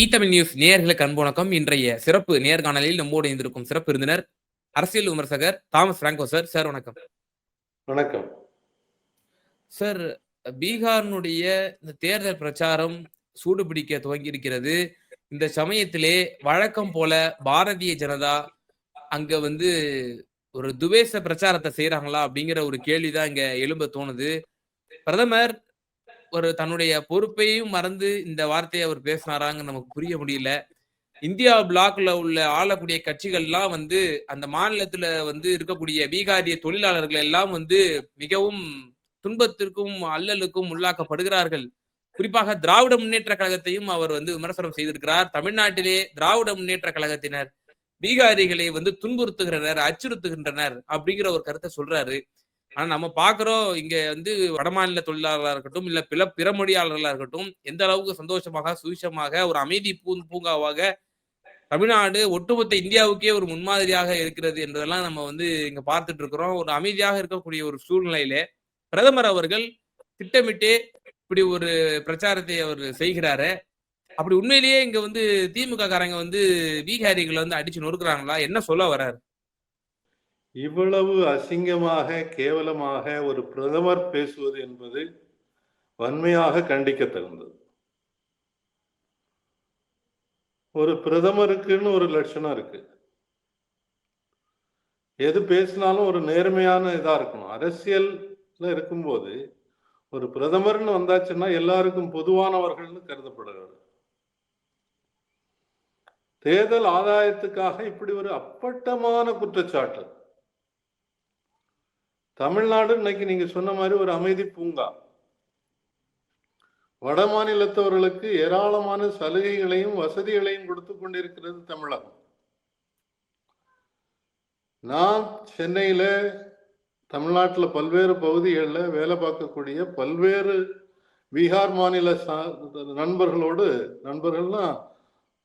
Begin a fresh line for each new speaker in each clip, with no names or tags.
ஈ Tamil news நேயர்களுக்கு அன்பு வணக்கம். இன்றைய சிறப்பு நேர்காணலில் நம்மோடு இணைந்திருக்கும் சிறப்பு விருந்தினர் அரசியல் விமர்சகர் தாமஸ் பிராங்கோ சார். சார் வணக்கம்.
வணக்கம்.
சார் பீகாரினுடைய இந்த தேர்தல் பிரச்சாரம் சூடு பிடிக்க துவங்கி இருக்கிறது இந்த சமயத்திலே வழக்கம் போல பாரதிய ஜனதா அங்க வந்து ஒரு துவேச பிரச்சாரத்தை செய்யறாங்களா அப்படிங்கிற ஒரு கேள்விதான் இங்க எழும்ப தோணுது. பிரதமர் ஒரு தன்னுடைய பொறுப்பையும் மறந்து இந்த வார்த்தையை அவர் பேசினாராங்க நமக்கு புரிய முடியல. இந்தியா பிளாக்ல உள்ள ஆளக்கூடிய கட்சிகள்லாம் வந்து அந்த மாநிலத்துல வந்து இருக்கக்கூடிய பீகாரிய தொழிலாளர்கள் எல்லாம் வந்து மிகவும் துன்பத்திற்கும் அல்லலுக்கும் உள்ளாக்கப்படுகிறார்கள். குறிப்பாக திராவிட முன்னேற்ற கழகத்தையும் அவர் வந்து விமர்சனம் செய்திருக்கிறார். தமிழ்நாட்டிலே திராவிட முன்னேற்ற கழகத்தினர் பீகாரிகளை வந்து துன்புறுத்துகின்றனர் அச்சுறுத்துகின்றனர் அப்படிங்கிற ஒரு கருத்தை சொல்றாரு. ஆனா நம்ம பாக்குறோம் இங்க வந்து வடமாநில தொழிலாளர்களா இருக்கட்டும் இல்ல பிற பிற மொழியாளர்களா இருக்கட்டும் எந்த அளவுக்கு சந்தோஷமாக சுவிஷமாக ஒரு அமைதி பூ பூங்காவாக தமிழ்நாடு ஒட்டுமொத்த இந்தியாவுக்கே ஒரு முன்மாதிரியாக இருக்கிறது என்றதெல்லாம் நம்ம வந்து இங்க பார்த்துட்டு இருக்கிறோம். ஒரு அமைதியாக இருக்கக்கூடிய ஒரு சூழ்நிலையிலே பிரதமர் அவர்கள் திட்டமிட்டே இப்படி ஒரு பிரச்சாரத்தை அவர் செய்கிறாரு. அப்படி உண்மையிலேயே இங்க வந்து திமுக காரங்க வந்து பீகாரிகளை வந்து அடிச்சு நொறுக்குறாங்களா? என்ன சொல்ல வர்றாரு?
இவ்வளவு அசிங்கமாக கேவலமாக ஒரு பிரதமர் பேசுவது என்பது வன்மையாக கண்டிக்க தகுந்தது ஒரு பிரதமருக்குன்னு ஒரு லட்சணம் இருக்கு. எது பேசினாலும் ஒரு நேர்மையான இதா இருக்கணும். அரசியல்ல இருக்கும்போது ஒரு பிரதமர்னு வந்தாச்சுன்னா எல்லாருக்கும் பொதுவானவர்கள்னு கருதப்படுகிறது. தேர்தல் ஆதாயத்துக்காக இப்படி ஒரு அப்பட்டமான குற்றச்சாட்டு. தமிழ்நாடு இன்னைக்கு நீங்க சொன்ன மாதிரி ஒரு அமைதி பூங்கா. வட மாநிலத்தவர்களுக்கு ஏராளமான சலுகைகளையும் வசதிகளையும் கொடுத்து கொண்டிருக்கிறது தமிழகம். நான் சென்னையில தமிழ்நாட்டில் பல்வேறு பகுதிகளில் வேலை பார்க்கக்கூடிய பல்வேறு பீகார் மாநில நண்பர்களோடு நண்பர்கள்னா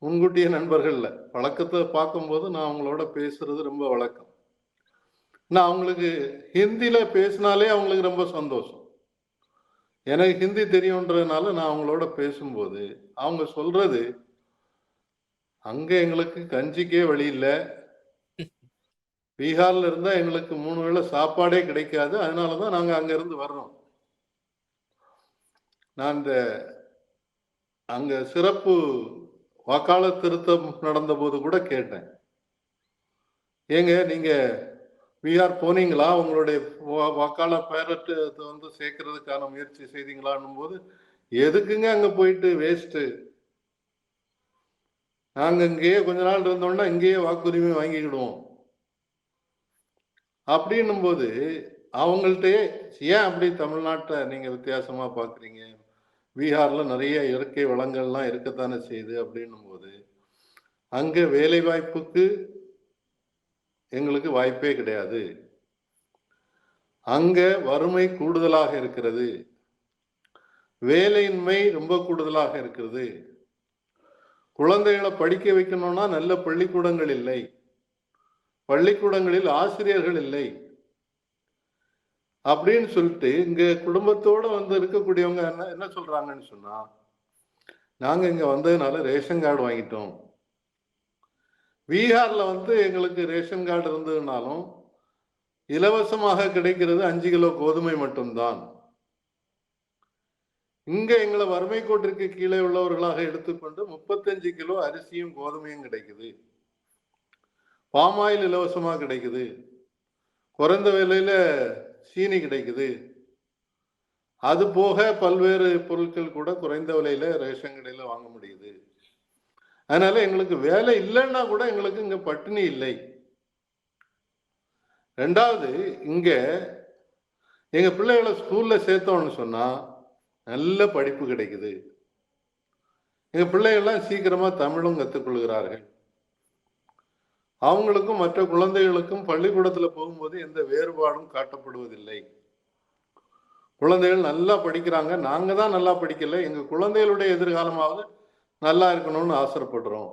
முன்கூட்டிய நண்பர்கள்ல பழக்கத்தை பார்க்கும்போது நான் அவங்களோட பேசுறது ரொம்ப வழக்கம். நான் அவங்களுக்கு ஹிந்தியில் பேசினாலே அவங்களுக்கு ரொம்ப சந்தோஷம். எனக்கு ஹிந்தி தெரியுன்றதுனால நான் அவங்களோட பேசும்போது அவங்க சொல்றது அங்கே எங்களுக்கு கஞ்சிக்கே வழி இல்லை. பீகார்ல இருந்தா எங்களுக்கு மூணு வேளை சாப்பாடே கிடைக்காது. அதனால தான் நாங்கள் அங்கேருந்து வர்றோம். நான் இந்த அங்க சிறப்பு வாக்காளர் திருத்தம் நடந்த போது கூட கேட்டேன். ஏங்க நீங்க பீகார் போனீங்களா உங்களுடைய வாக்காளர் பேரட்டு வந்து சேர்க்கறதுக்கான முயற்சி செய்தீங்களான்னும் போது எதுக்குங்க அங்க போயிட்டு வேஸ்ட்டு நாங்க இங்கேயே கொஞ்ச நாள் இருந்தோம்னா இங்கேயே வாக்குரிமை வாங்கிக்கிடுவோம். அப்படின்னும் போது அவங்கள்ட்டே ஏன் அப்படி தமிழ்நாட்டை நீங்க வித்தியாசமா பாக்குறீங்க? பீகார்ல நிறைய இயற்கை வளங்கள்லாம் இருக்கத்தானே செய்யுது அப்படின்னும் போது அங்க வேலை வாய்ப்புக்கு எங்களுக்கு வாய்ப்பே கிடையாது. அங்க வறுமை கூடுதலாக இருக்கிறது. வேலையின்மை ரொம்ப கூடுதலாக இருக்கிறது. குழந்தைகளை படிக்க வைக்கணும்னா நல்ல பள்ளிக்கூடங்கள் இல்லை. பள்ளிக்கூடங்களில் ஆசிரியர்கள் இல்லை. அப்படின்னு சொல்லிட்டு இங்க குடும்பத்தோட வந்து இருக்கக்கூடியவங்க என்ன என்ன சொல்றாங்கன்னு சொன்னா நாங்க இங்க வந்ததுனால ரேஷன் கார்டு வாங்கிட்டோம். பீகாரில் வந்து எங்களுக்கு ரேஷன் கார்டு இருந்ததுனாலும் இலவசமாக கிடைக்கிறது அஞ்சு கிலோ கோதுமை மட்டும்தான். இங்க எங்களை வறுமை கோட்டிற்கு கீழே உள்ளவர்களாக எடுத்துக்கொண்டு முப்பத்தஞ்சு கிலோ அரிசியும் கோதுமையும் கிடைக்குது. பாமாயில் இலவசமா கிடைக்குது. குறைந்த விலையில சீனி கிடைக்குது. அது போக பல்வேறு பொருட்கள் கூட குறைந்த விலையில ரேஷன் கடையில் வாங்க முடியுது. அதனால எங்களுக்கு வேலை இல்லைன்னா கூட எங்களுக்கு இங்க பட்டினி இல்லை. ரெண்டாவது இங்க எங்க பிள்ளைகளை ஸ்கூல்ல சேர்த்தோம்னு சொன்னா நல்ல படிப்பு கிடைக்குது. எங்க பிள்ளைகள்லாம் சீக்கிரமா தமிழும் கற்றுக்கொள்கிறார்கள் அவங்களுக்கும் மற்ற குழந்தைகளுக்கும் பள்ளிக்கூடத்துல போகும்போது எந்த வேறுபாடும் காட்டப்படுவதில்லை. குழந்தைகள் நல்லா படிக்கிறாங்க. நாங்க தான் நல்லா படிக்கல. எங்க குழந்தைகளுடைய எதிர்காலமாவது நல்லா இருக்கணும்னு ஆசைப்படுறோம்.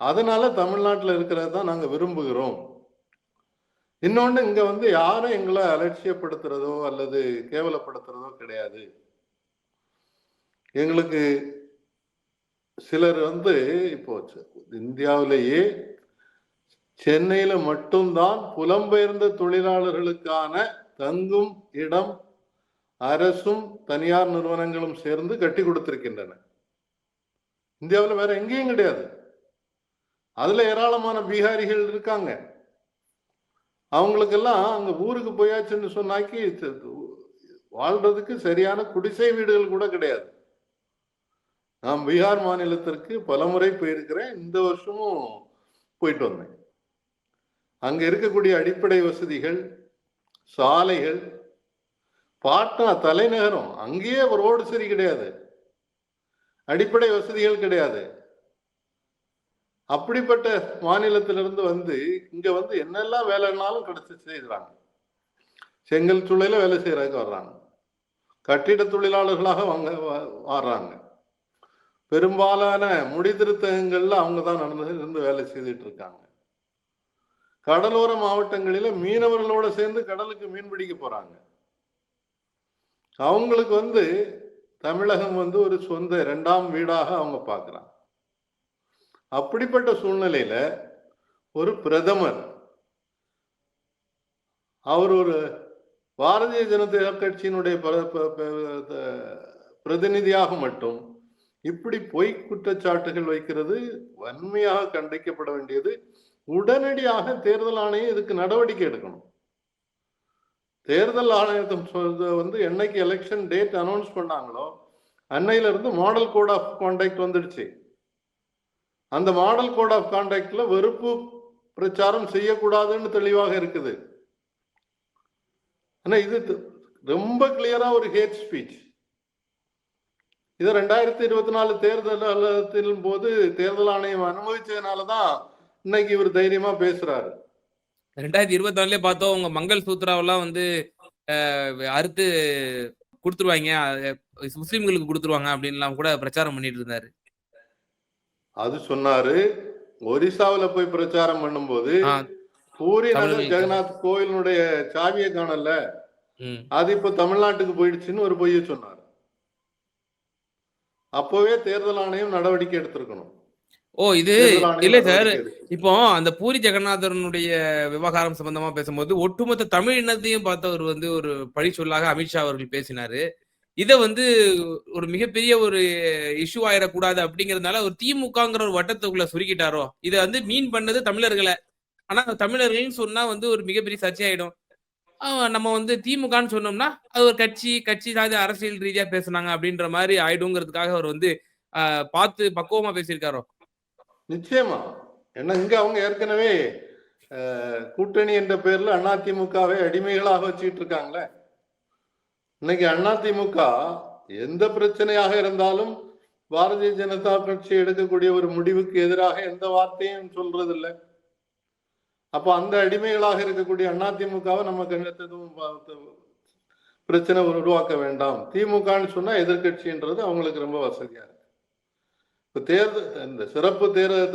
அதனால தமிழ்நாட்டில் இருக்கிறது தான் நாங்கள் விரும்புகிறோம். இன்னொன்று இங்கே வந்து யாரும் எங்களை அலட்சியப்படுத்துறதோ அல்லது கேவலப்படுத்துறதோ கிடையாது. எங்களுக்கு சிலர் வந்து இப்போ இந்தியாவிலேயே சென்னையில் மட்டும்தான் புலம்பெயர்ந்த தொழிலாளர்களுக்கான தங்கும் இடம் அரசும் தனியார் நிறுவனங்களும் சேர்ந்து கட்டி கொடுத்திருக்கின்றன. இந்தியாவில் வேற எங்கேயும் கிடையாது. அதுல ஏராளமான பீகாரிகள் இருக்காங்க. அவங்களுக்கெல்லாம் அங்க ஊருக்கு போயாச்சுன்னு சொன்னாக்கி வாழ்றதுக்கு சரியான குடிசை வீடுகள் கூட கிடையாது. நான் பீகார் மாநிலத்திற்கு பலமுறை போயிருக்கிறேன். இந்த வருஷமும் போயிட்டு வந்தேன். அங்க இருக்கக்கூடிய அடிப்படை வசதிகள் சாலைகள் பாட்னா தலைநகரம். அங்கேயே ரோடு சரி கிடையாது. அடிப்படை வசதிகள் கிடையாது. அப்படிப்பட்ட மாநிலத்திலிருந்து வந்து இங்க வந்து என்னெல்லாம் வேலைனாலும் கிடைச்சி செய்கிறாங்க. செங்கல் துளையில வேலை செய்யறதுக்கு வர்றாங்க. கட்டிட தொழிலாளர்களாக வாங்க வர்றாங்க. பெரும்பாலான முடிதிருத்தங்கள்ல அவங்க தான் நடந்து இருந்து வேலை செய்துட்டு இருக்காங்க. கடலோர மாவட்டங்களில மீனவர்களோட சேர்ந்து கடலுக்கு மீன் பிடிக்க போறாங்க. அவங்களுக்கு வந்து தமிழகம் வந்து ஒரு சொந்த இரண்டாம் வீடாக அவங்க பார்க்கறாங்க. அப்படிப்பட்ட சூழ்நிலையில ஒரு பிரதமர் அவர் ஒரு பாரதிய ஜனதா கட்சியினுடைய பிரதிநிதியாக மட்டும் இப்படி பொய் குற்றச்சாட்டுகள் வைக்கிறது வன்மையாக கண்டிக்கப்பட வேண்டியது உடனடியாக தேர்தல் ஆணையம் இதுக்கு நடவடிக்கை எடுக்கணும். தேர்தல் ஆணையத்தை வந்து என்னைக்கு எலெக்ஷன் டேட் அனௌன்ஸ் பண்ணாங்களோ அன்னையில இருந்து மாடல் கோட் ஆஃப் கான்டாக்ட் வந்துடுச்சு. அந்த மாடல் கோட் ஆஃப் கான்டாக்ட்ல வெறுப்பு பிரச்சாரம் செய்யக்கூடாதுன்னு தெளிவாக இருக்குது. ஆனா இது ரொம்ப கிளியரா ஒரு ஹேட் ஸ்பீச் இது ரெண்டாயிரத்தி இருபத்தி நாலு தேர்தல் போது தேர்தல் ஆணையம் அனுமதிச்சதுனாலதான் இன்னைக்கு இவர் தைரியமா பேசுறாரு.
ரெண்டாயிரத்தி இருபத்தி நாலுலயே பார்த்தோம் உங்க மங்கள் சூத்ராவெல்லாம் வந்து அறுத்து கொடுத்துருவாங்க. முஸ்லிம்களுக்கு கொடுத்துருவாங்க அப்படின்லாம் கூட பிரச்சாரம் பண்ணிட்டு இருந்தாரு.
அது சொன்னாரு. ஒரிசாவுல போய் பிரச்சாரம் பண்ணும்போது பூரி நகர். ஜெகநாத் கோயிலினுடைய சாவியை காணல. அது இப்ப தமிழ்நாட்டுக்கு போயிடுச்சுன்னு ஒரு பொய்ய சொன்னார். அப்பவே தேர்தல் ஆணையம் நடவடிக்கை எடுத்திருக்கணும்.
ஓ இது இல்ல சார். இப்போ அந்த பூரி ஜெகநாதரனுடைய விவகாரம் சம்பந்தமா பேசும்போது ஒட்டுமொத்த தமிழ் இனத்தையும் பார்த்தவர் வந்து ஒரு பழி சொல்லாக அமித்ஷா அவர்கள் பேசினாரு. இத வந்து ஒரு மிகப்பெரிய ஒரு இஷ்யூ ஆயிடக்கூடாது அப்படிங்கறதுனால ஒரு திமுகங்கிற ஒரு வட்டத்துக்குள்ள சுருக்கிட்டாரோ? இத வந்து மீன் பண்ணது தமிழர்களை. ஆனா தமிழர்கள்னு சொன்னா வந்து ஒரு மிகப்பெரிய சர்ச்சையாயிடும். நம்ம வந்து திமுகன்னு சொன்னோம்னா அது ஒரு கட்சி கட்சி சார்ந்த அரசியல் ரீதியா பேசுனாங்க அப்படின்ற மாதிரி ஆயிடுங்கிறதுக்காக அவர் வந்து பார்த்து பக்குவமா பேசியிருக்காரோ?
நிச்சயமா. ஏன்னா இங்க அவங்க ஏற்கனவே கூட்டணி என்ற பேர்ல அதிமுகவை அடிமைகளாக வச்சுட்டு இருக்காங்களே இன்னைக்கு அதிமுக எந்த பிரச்சனையாக இருந்தாலும் பாரதிய ஜனதா கட்சி எடுக்கக்கூடிய ஒரு முடிவுக்கு எதிராக எந்த வார்த்தையும் சொல்றது இல்லை அப்ப அந்த அடிமைகளாக இருக்கக்கூடிய அதிமுகவை நம்ம கண்டத்ததும் பிரச்சனை உருவாக்க வேண்டாம். திமுகன்னு சொன்னா எதிர்க்கட்சின்றது அவங்களுக்கு ரொம்ப வசதியா இருக்கு. இப்ப தேர்தல் இந்த சிறப்பு தேர்தல்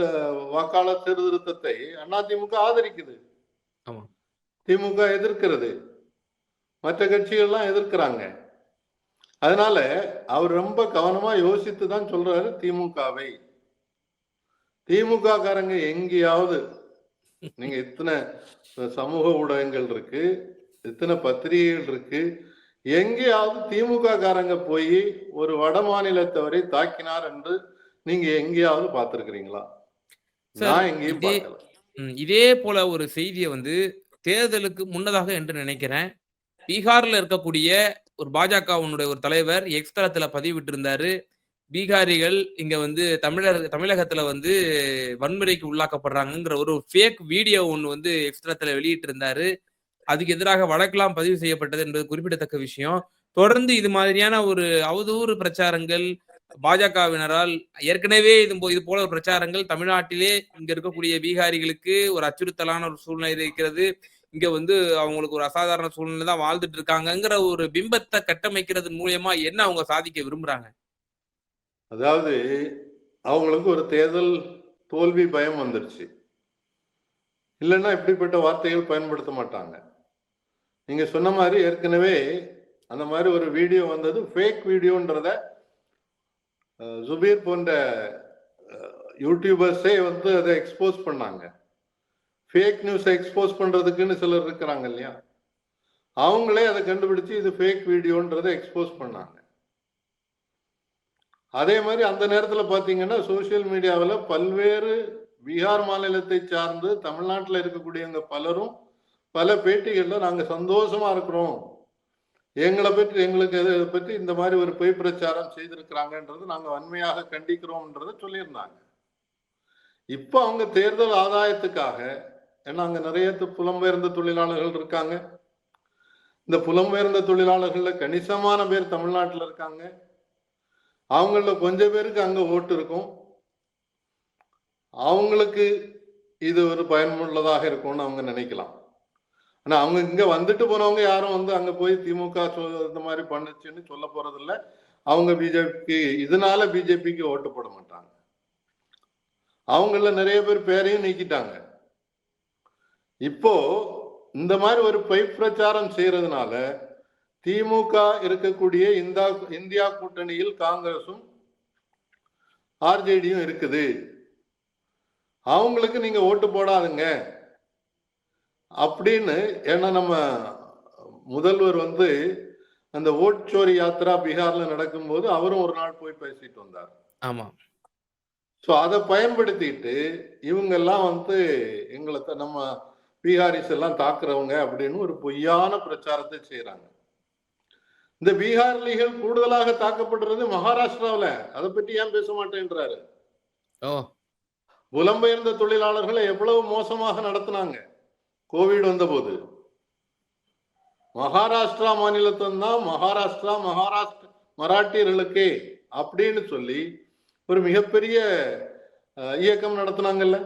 வாக்காளர் சீர்திருத்தத்தை அதிமுக ஆதரிக்குது.
ஆமா.
திமுக எதிர்க்கிறது. மற்ற கட்சிகள்லாம் எதிர்க்கிறாங்க. அதனால அவர் ரொம்ப கவனமா யோசித்து தான் சொல்றாரு திமுகவை. திமுக காரங்க எங்கேயாவது நீங்க இத்தனை சமூக ஊடகங்கள் இருக்கு இத்தனை பத்திரிகைகள் இருக்கு எங்கேயாவது திமுக காரங்க போய் ஒரு வட மாநிலத்தவரை தாக்கினார் என்று நீங்க எங்கேயாவது பார்த்திருக்கிறீங்களா?
சார்,
நான் எங்கேயும்
இதே-
பார்க்கல.
ம், இதே போல ஒரு செய்தியை வந்து தேர்தலுக்கு முன்னதாக என்று நினைக்கிறேன். பீகார்ல இருக்கக்கூடிய ஒரு பாஜகவினுடைய ஒரு தலைவர் எக்ஸ் தளத்துல பதிவிட்டிருந்தாரு. பீகாரிகள் இங்க வந்து தமிழர் தமிழகத்துல வந்து வன்முறைக்கு உள்ளாக்கப்படுறாங்கங்கிற ஒரு ஃபேக் வீடியோ ஒன்று வந்து எக்ஸ் தளத்துல வெளியிட்டு இருந்தாரு அதுக்கு எதிராக வழக்கெல்லாம் பதிவு செய்யப்பட்டது என்பது குறிப்பிடத்தக்க விஷயம். தொடர்ந்து இது மாதிரியான ஒரு அவதூறு பிரச்சாரங்கள் பாஜகவினரால் ஏற்கனவே இது போ- இது போல ஒரு பிரச்சாரங்கள் தமிழ்நாட்டிலே இங்க இருக்கக்கூடிய பீகாரிகளுக்கு ஒரு அச்சுறுத்தலான ஒரு சூழ்நிலை இருக்கிறது. இங்க வந்து அவங்களுக்கு ஒரு அசாதாரண சூழ்நிலை தான் வாழ்ந்துட்டு இருக்காங்கங்கிற ஒரு பிம்பத்தை கட்டமைக்கிறது மூலியமா என்ன அவங்க சாதிக்க விரும்புறாங்க?
அதாவது அவங்களுக்கு ஒரு தேர்தல் தோல்வி பயம் வந்துருச்சு. இல்லைன்னா இப்படிப்பட்ட வார்த்தைகள் பயன்படுத்த மாட்டாங்க. நீங்க சொன்ன மாதிரி ஏற்கனவே அந்த மாதிரி ஒரு வீடியோ வந்தது ஃபேக் வீடியோன்றத ஜுபீர் போன்ற யூடியூபர்ஸே வந்து அதை எக்ஸ்போஸ் பண்ணாங்க. ஃபேக் நியூஸை எக்ஸ்போஸ் பண்ணுறதுக்குன்னு சிலர் இருக்கிறாங்க இல்லையா? அவங்களே அதை கண்டுபிடிச்சு இது ஃபேக் வீடியோன்றதை எக்ஸ்போஸ் பண்ணாங்க. அதே மாதிரி அந்த நேரத்தில் பார்த்தீங்கன்னா சோஷியல் மீடியாவில் பல்வேறு பீகார் மாநிலத்தை சார்ந்து தமிழ்நாட்டில் இருக்கக்கூடியவங்க பலரும் பல பேட்டிகளில் நாங்கள் சந்தோஷமா இருக்கிறோம். எங்களை பற்றி எங்களுக்கு இதை பற்றி இந்த மாதிரி ஒரு பொய் பிரச்சாரம் செய்திருக்கிறாங்கன்றது நாங்கள் வன்மையாக கண்டிக்கிறோம்ன்றதை சொல்லியிருந்தாங்க. இப்போ அவங்க தேர்தல் ஆதாயத்துக்காக ஏன்னா அங்கே நிறைய புலம்பெயர்ந்த தொழிலாளர்கள் இருக்காங்க. இந்த புலம்பெயர்ந்த தொழிலாளர்களில் கணிசமான பேர் தமிழ்நாட்டில் இருக்காங்க. அவங்கள கொஞ்சம் பேருக்கு அங்கே ஓட்டு இருக்கும். அவங்களுக்கு இது ஒரு பயனுள்ளதாக இருக்கும்னு அவங்க நினைக்கலாம். ஆனா அவங்க இங்க வந்துட்டு போனவங்க யாரும் வந்து அங்க போய் திமுக இந்த மாதிரி பண்ணுச்சுன்னு சொல்ல போகிறதில்ல அவங்க பிஜேபிக்கு இதனால பிஜேபிக்கு ஓட்டு போட மாட்டாங்க. அவங்கள நிறைய பேர் பேரையும் நீக்கிட்டாங்க. இப்போ இந்த மாதிரி ஒரு பொய் பிரச்சாரம் செய்யறதுனால திமுக இருக்கக்கூடிய இந்தா இந்தியா கூட்டணியில் காங்கிரஸும் ஆர்ஜேடியும் இருக்குது. அவங்களுக்கு நீங்க ஓட்டு போடாதுங்க. அப்படின்னு ஏன்னா நம்ம முதல்வர் வந்து அந்த ஓட்சோரி யாத்திரா பீகார்ல நடக்கும்போது அவரும் ஒரு நாள் போய் பேசிட்டு வந்தார்.
ஆமா.
ஸோ அதை பயன்படுத்திட்டு இவங்கெல்லாம் வந்து எங்களை நம்ம பீகாரிஸ் எல்லாம் தாக்குறவங்க அப்படின்னு ஒரு பொய்யான பிரச்சாரத்தை செய்றாங்க. இந்த பீகார்லிகள் கூடுதலாக தாக்கப்படுறது மகாராஷ்டிராவுல. அதை பற்றி ஏன் பேச மாட்டேன்றாரு? புலம்பெயர்ந்த தொழிலாளர்களை எவ்வளவு மோசமாக நடத்தினாங்க. கோவிட் வந்தபோது. மகாராஷ்டிரா மாநிலத்தில்தான் மகாராஷ்டிரா மகாராஷ்டிர மராட்டியர்களுக்கே அப்படின்னு சொல்லி ஒரு மிகப்பெரிய இயக்கம் நடத்தினாங்கல்ல.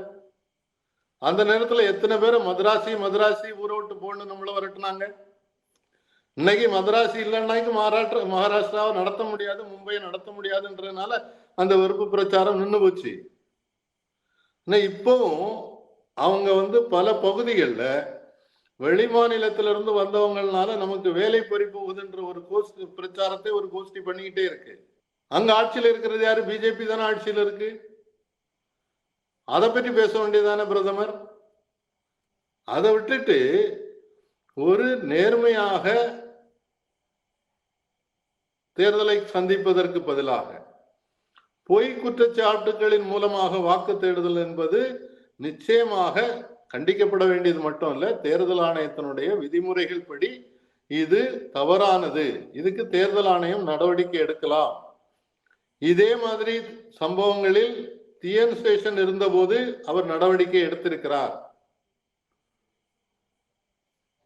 அந்த நேரத்தில் எத்தனை பேர் மதராசி மதராசி ஊரோட்டு போன்னு நம்மள விரட்டினாங்க. இன்னைக்கு மதராசி இல்லைன்னாக்கு மகாராஷ்டிரா மகாராஷ்டிராவை நடத்த முடியாது மும்பையை நடத்த முடியாதுன்றதுனால அந்த வெறுப்பு பிரச்சாரம் நின்று போச்சு. இன்னும் இப்போவும் அவங்க வந்து பல பகுதிகளில் வெளி மாநிலத்திலிருந்து வந்தவங்கனால நமக்கு வேலை பறி ஒரு கோஷ்டி பிரச்சாரத்தை ஒரு கோஷ்டி பண்ணிக்கிட்டே இருக்கு. அங்க ஆட்சியில் இருக்கிறது யாரு? பிஜேபி தானே ஆட்சியில் இருக்கு. அதை பற்றி பேச வேண்டியதானே பிரதமர்? அதை விட்டுட்டு ஒரு நேர்மையாக தேர்தலை சந்திப்பதற்கு பதிலாக பொய் குற்றச்சாட்டுகளின் மூலமாக வாக்கு தேடுதல் என்பது நிச்சயமாக கண்டிக்கப்பட வேண்டியது மட்டும் இல்ல தேர்தல் ஆணையத்தினுடைய விதிமுறைகள் படி இது தவறானது. இதுக்கு தேர்தல் ஆணையம் நடவடிக்கை எடுக்கலாம். இதே மாதிரி சம்பவங்களில் டிஎன் ஸ்டேஷன் இருந்தபோது அவர் நடவடிக்கை எடுத்திருக்கிறார்.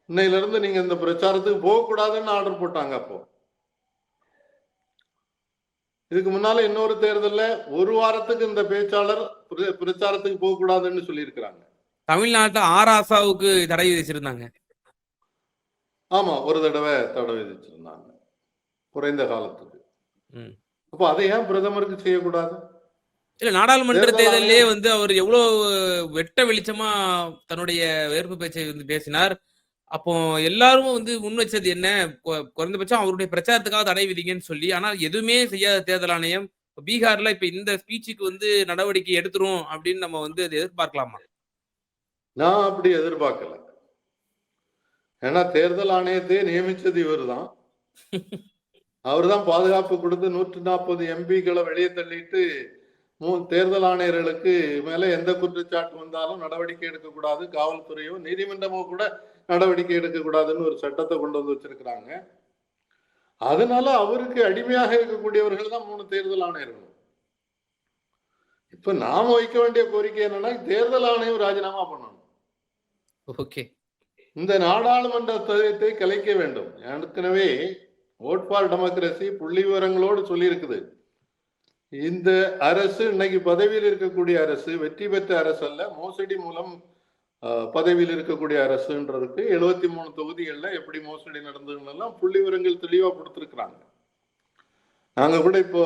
இன்னையிலிருந்து நீங்க இந்த பிரச்சாரத்துக்கு போக கூடாதுன்னு ஆர்டர் போட்டாங்க அப்போ. இதுக்கு முன்னால இன்னொரு தேர்தல்ல ஒரு வாரத்துக்கு இந்த பேச்சாளர் பிர- பிரச்சாரத்துக்கு போக கூடாதுன்னு சொல்லியிருக்கிறாங்க.
தமிழ்நாட்டுல ஆராசாவுக்கு தடை விதிச்சிருந்தாங்க.
ஆமா ஒரு தடவை தடை விதிச்சிருந்தாங்க. குறைந்த காலத்துக்கு. அப்போ அதை ஏன் பிரதமருக்கு செய்யக்கூடாது?
இல்ல நாடாளுமன்ற
தேர்தல்
வந்து அவர் எவ்வளவு வெட்ட வெளிச்சமா தன்னுடைய வேறுபு பேச்சை வந்து பேசினார். அப்போ எல்லாரும் வந்து முன் வச்சது என்ன? கொ- குறைந்தபட்சம் அவருடைய பிரச்சாரத்துக்காக தடை விதிங்கன்னு சொல்லி ஆனால் எதுவுமே செய்யாத தேர்தல் ஆணையம் பீகார்ல இப்ப இந்த ஸ்பீச்சுக்கு வந்து நடவடிக்கை எடுத்துரும் அப்படின்னு நம்ம வந்து அதை எதிர்பார்க்கலாமா?
நான் அப்படி எதிர்பார்க்கல. ஏன்னா தேர்தல் ஆணையத்தையே நியமிச்சது இவர்தான். அவர்தான் பாதுகாப்பு கொடுத்து நூற்றி நாற்பது எம்பிக்களை வெளியே தள்ளிட்டு தேர்தல் ஆணையர்களுக்கு மேல எந்த குற்றச்சாட்டு வந்தாலும் நடவடிக்கை எடுக்கக்கூடாது. காவல்துறையோ நீதிமன்றமோ கூட நடவடிக்கை எடுக்கக்கூடாதுன்னு ஒரு சட்டத்தை கொண்டு வந்து வச்சிருக்கிறாங்க. அதனால அவருக்கு அடிமையாக இருக்கக்கூடியவர்கள் தான் மூணு தேர்தல் ஆணையர்கள் இப்ப நாம வைக்க வேண்டிய கோரிக்கை என்னன்னா தேர்தல் ஆணையம் ராஜினாமா பண்ணணும்.
ஓகே.
இந்த நாடாளுமன்ற தகுதியத்தை கலைக்க வேண்டும். ஏற்கனவே ஓட் ஃபார் டெமோக்ரஸி புள்ளி விவரங்களோடு சொல்லியிருக்குது. இந்த அரசு இன்னைக்கு பதவியில் இருக்கக்கூடிய அரசு வெற்றி பெற்ற அரசு அல்ல மோசடி மூலம் பதவியில் இருக்கக்கூடிய அரசுன்றதுக்கு எழுபத்தி மூணு தொகுதிகளில் எப்படி மோசடி நடந்ததுன்னெல்லாம் புள்ளி விவரங்கள் தெளிவாக கொடுத்துருக்குறாங்க. நாங்க கூட இப்போ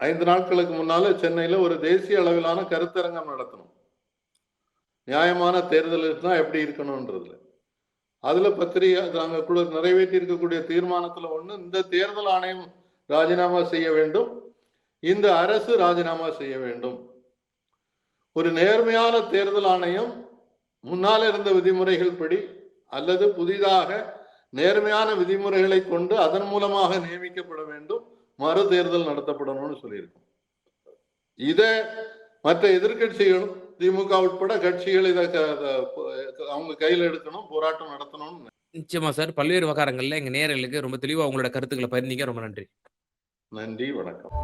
ஐந்து நாட்களுக்கு முன்னால சென்னையில ஒரு தேசிய அளவிலான கருத்தரங்கம் நடத்தணும். நியாயமான தேர்தல் தான் எப்படி இருக்கணும்ன்றதுல அதுல பத்திரிகை நாங்க கூட நிறைவேற்றி இருக்கக்கூடிய தீர்மானத்துல ஒண்ணு இந்த தேர்தல் ஆணையம் ராஜினாமா செய்ய வேண்டும். இந்த அரசு ராஜினாமா செய்ய வேண்டும். ஒரு நேர்மையான தேர்தல் ஆணையம் முன்னால் இருந்த விதிமுறைகள் படி அல்லது புதிதாக நேர்மையான விதிமுறைகளை கொண்டு அதன் மூலமாக நியமிக்கப்பட வேண்டும் மறு தேர்தல் நடத்தப்படணும்னு சொல்லியிருக்கோம். இத மற்ற எதிர்க்கட்சிகளும் திமுக உட்பட கட்சிகள் இதை அவங்க கையில் எடுக்கணும் போராட்டம் நடத்தணும்னு
நிச்சயமா சார். பல்வேறு விவகாரங்கள்ல எங்க நேயர்களுக்கு ரொம்ப தெளிவா உங்களோட கருத்துக்களை பகிர்ந்தீங்க. ரொம்ப நன்றி.
நன்றி வணக்கம்.